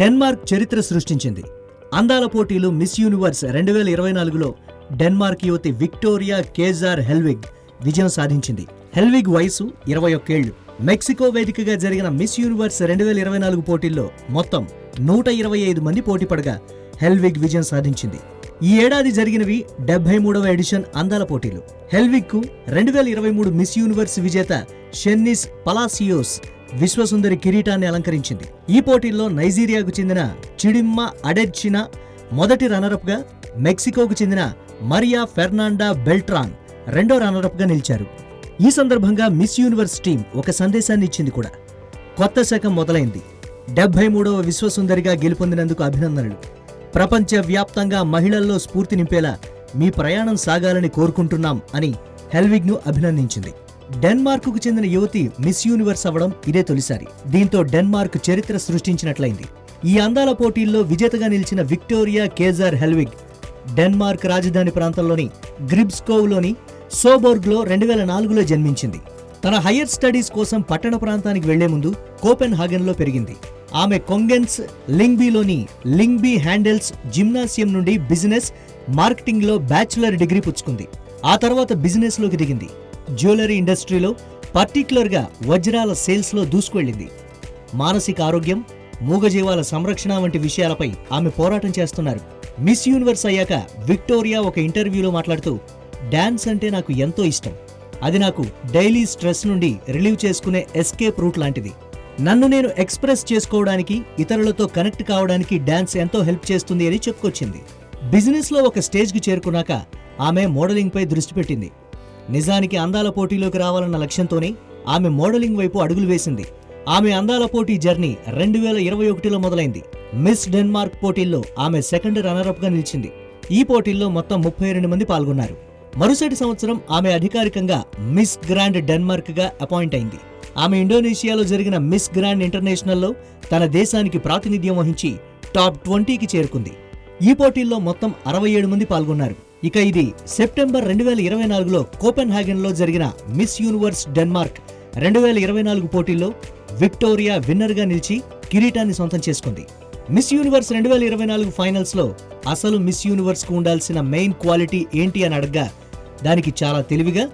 Denmark చరిత్ర సృష్టించింది. అందాల పోటీలు మిస్ యూనివర్స్ రెండు వేల ఇరవై నాలుగులో డెన్మార్క్ యువతి విక్టోరియా కేజార్ హెల్విగ్ విజయం సాధించింది. హెల్విగ్ వయసు ఇరవై ఒక్కేళ్ళు మెక్సికో వేదికగా జరిగిన మిస్ యూనివర్స్ రెండు వేల ఇరవై నాలుగు పోటీల్లో మొత్తం నూట ఇరవై ఐదు మంది పోటీ పడగా హెల్విగ్ విజయం సాధించింది. ఈ ఏడాది జరిగినవి డెబ్బై మూడవ ఎడిషన్ అందాల పోటీలు. హెల్విగ్కు రెండు వేల ఇరవై మూడు మిస్ యూనివర్స్ విజేత షెన్నిస్ పలాసియోస్ విశ్వసుందరి కిరీటాన్ని అలంకరించింది. ఈ పోటీల్లో నైజీరియాకు చెందిన చిడిమ్మ అడెర్చినా మొదటి రన్నరప్గా మెక్సికోకు చెందిన మరియా ఫెర్నాండా బెల్ట్రాన్ రెండో రన్నరప్గా నిలిచారు. ఈ సందర్భంగా మిస్ యూనివర్స్ టీం ఒక సందేశాన్ని ఇచ్చింది కూడా. కొత్త శకం మొదలైంది. డెబ్బై మూడవ విశ్వసుందరిగా గెలుపొందినందుకు అభినందనలు. ప్రపంచ వ్యాప్తంగా మహిళల్లో స్ఫూర్తి నింపేలా మీ ప్రయాణం సాగాలని కోరుకుంటున్నాం అని హెల్విగ్ను అభినందించింది. డెన్మార్కుకు చెందిన యువతి మిస్ యూనివర్స్ అవ్వడం ఇదే తొలిసారి. దీంతో డెన్మార్క్ చరిత్ర సృష్టించినట్లయింది. ఈ అందాల పోటీల్లో విజేతగా నిలిచిన విక్టోరియా కేజార్ హెల్విగ్ డెన్మార్క్ రాజధాని ప్రాంతంలోని గ్రిబ్స్కోవ్లోని సోబోర్గ్లో రెండు వేల నాలుగులో జన్మించింది. తన హయ్యర్ స్టడీస్ కోసం పట్టణ ప్రాంతానికి వెళ్ళే ముందు కోపెన్ హాగెన్లో పెరిగింది. ఆమె కొంగెన్స్ లింగ్బీలోని లింగ్బీ హ్యాండెల్స్ జిమ్నాసియం నుండి బిజినెస్ మార్కెటింగ్లో బ్యాచులర్ డిగ్రీ పుచ్చుకుంది. ఆ తర్వాత బిజినెస్లోకి దిగింది. జ్యువెలరీ ఇండస్ట్రీలో పర్టిక్యులర్గా వజ్రాల సేల్స్లో దూసుకువెళ్ళింది. మానసిక ఆరోగ్యం మూగజీవాల సంరక్షణ వంటి విషయాలపై ఆమె పోరాటం చేస్తున్నారు. మిస్ యూనివర్స్ అయ్యాక విక్టోరియా ఒక ఇంటర్వ్యూలో మాట్లాడుతూ డాన్స్ అంటే నాకు ఎంతో ఇష్టం. అది నాకు డైలీ స్ట్రెస్ నుండి రిలీవ్ చేసుకునే ఎస్కేప్ రూట్ లాంటిది. నన్ను నేను ఎక్స్ప్రెస్ చేసుకోవడానికి ఇతరులతో కనెక్ట్ కావడానికి డాన్స్ ఎంతో హెల్ప్ చేస్తుంది అని చెప్పుకొచ్చింది. బిజినెస్లో ఒక స్టేజ్కి చేరుకున్నాక ఆమె మోడలింగ్పై దృష్టి పెట్టింది. నిజానికి అందాల పోటీలోకి రావాలన్న లక్ష్యంతోనే ఆమె మోడలింగ్ వైపు అడుగులు వేసింది. ఆమె అందాల పోటీ జర్నీ రెండు వేల ఇరవై ఒకటిలో మొదలైంది. మిస్ డెన్మార్క్ పోటీల్లో ఆమె సెకండ్ రన్నరప్గా నిలిచింది. ఈ పోటీల్లో మొత్తం ముప్పై రెండు మంది పాల్గొన్నారు. మరుసటి సంవత్సరం ఆమె అధికారికంగా మిస్ గ్రాండ్ డెన్మార్క్గా అపాయింట్ అయింది. ఆమె ఇండోనేషియాలో జరిగిన మిస్ గ్రాండ్ ఇంటర్నేషనల్లో తన దేశానికి ప్రాతినిధ్యం వహించి టాప్ ట్వంటీకి చేరుకుంది. ఈ పోటీల్లో మొత్తం అరవై ఏడు మంది పాల్గొన్నారు. ఇక ఇది సెప్టెంబర్ రెండు వేల ఇరవై నాలుగులో కోపెన్లో జరిగిన మిస్ యూనివర్స్ డెన్మార్క్ రెండు వేల ఇరవై నాలుగు పోటీల్లో విక్టోరియా విన్నర్గా నిలిచి కిరీటాన్ని సొంతం చేసుకుంది. మిస్ యూనివర్స్ రెండు వేల ఇరవై నాలుగు ఫైనల్స్లో అసలు మిస్ యూనివర్స్కు ఉండాల్సిన మెయిన్ క్వాలిటీ ఏంటి అని అడగ్గా దానికి చాలా తెలివిగా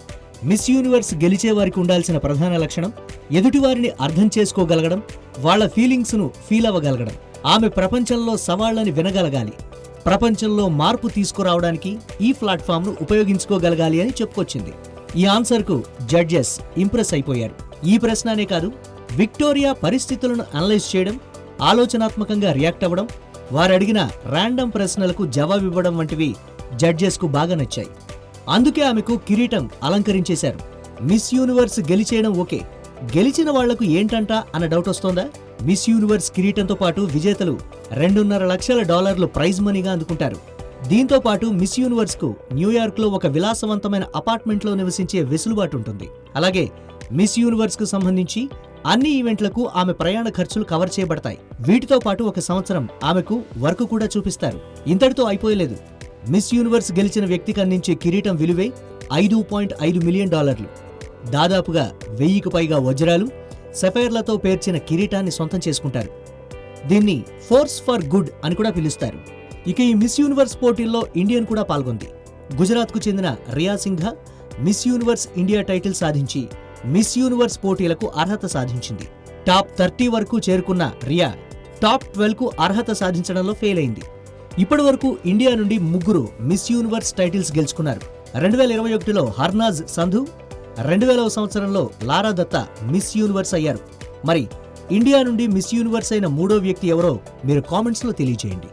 మిస్ యూనివర్స్ గెలిచే వారికి ఉండాల్సిన ప్రధాన లక్షణం ఎదుటివారిని అర్థం చేసుకోగలగడం వాళ్ళ ఫీలింగ్స్ను ఫీల్ అవ్వగలగడం. ఆమె ప్రపంచంలో సవాళ్ళని వినగలగాలి. ప్రపంచంలో మార్పు తీసుకురావడానికి ఈ ప్లాట్ఫామ్ను ఉపయోగించుకోగలగాలి అని చెప్పుకొచ్చింది. ఈ ఆన్సర్కు జడ్జెస్ ఇంప్రెస్ అయిపోయారు. ఈ ప్రశ్న అనే కాదు విక్టోరియా పరిస్థితులను అనలైజ్ చేయడం ఆలోచనాత్మకంగా రియాక్ట్ అవ్వడం వారు అడిగిన ర్యాండమ్ ప్రశ్నలకు జవాబివ్వడం వంటివి జడ్జెస్కు బాగా నచ్చాయి. అందుకే ఆమెకు కిరీటం అలంకరించేశారు. మిస్ యూనివర్స్ గెలిచేయడం ఓకే. గెలిచిన వాళ్ళకు ఏంటంట అన్న డౌట్ వస్తోందా? మిస్ యూనివర్స్ కిరీటంతో పాటు విజేతలు రెండున్నర లక్షల డాలర్లు ప్రైజ్ మనీగా అందుకుంటారు. దీంతో పాటు మిస్ యూనివర్స్కు న్యూయార్క్లో ఒక విలాసవంతమైన అపార్ట్మెంట్లో నివసించే వెసులుబాటు ఉంటుంది. అలాగే మిస్ యూనివర్స్కు సంబంధించి అన్ని ఈవెంట్లకు ఆమె ప్రయాణ ఖర్చులు కవర్ చేయబడతాయి. వీటితో పాటు ఒక సంవత్సరం ఆమెకు వర్క్ కూడా చూపిస్తారు. ఇంతటితో అయిపోయలేదు. మిస్ యూనివర్స్ గెలిచిన వ్యక్తికి అందించే కిరీటం విలువే ఐదు పాయింట్ ఐదు మిలియన్ డాలర్లు. దాదాపుగా వెయ్యికి పైగా వజ్రాలు సెఫైర్లతో పేర్చిన కిరీటాన్ని సొంతం చేసుకుంటారు. దీన్ని ఫోర్స్ ఫర్ గుడ్ అని కూడా పిలుస్తారు. ఇక ఈ మిస్ యూనివర్స్ పోటీల్లో ఇండియన్ కూడా పాల్గొంది. గుజరాత్కు చెందిన Riya Singha Miss Universe India title సాధించి మిస్ యూనివర్స్ పోటీలకు అర్హత సాధించింది. టాప్ థర్టీ వరకు చేరుకున్న రియా టాప్ ట్వెల్వ్కు అర్హత సాధించడంలో ఫెయిల్ అయింది ఇప్పటి వరకు ఇండియా నుండి ముగ్గురు మిస్ యూనివర్స్ టైటిల్స్ గెలుచుకున్నారు. రెండు వేల ఇరవై ఒకటిలో హర్నాజ్ సంధు రెండు వేలవ సంవత్సరంలో లారా దత్తా మిస్ యూనివర్స్ అయ్యారు. మరి ఇండియా నుండి మిస్ యూనివర్స్ అయిన మూడో వ్యక్తి ఎవరో మీరు కామెంట్స్లో తెలియజేయండి.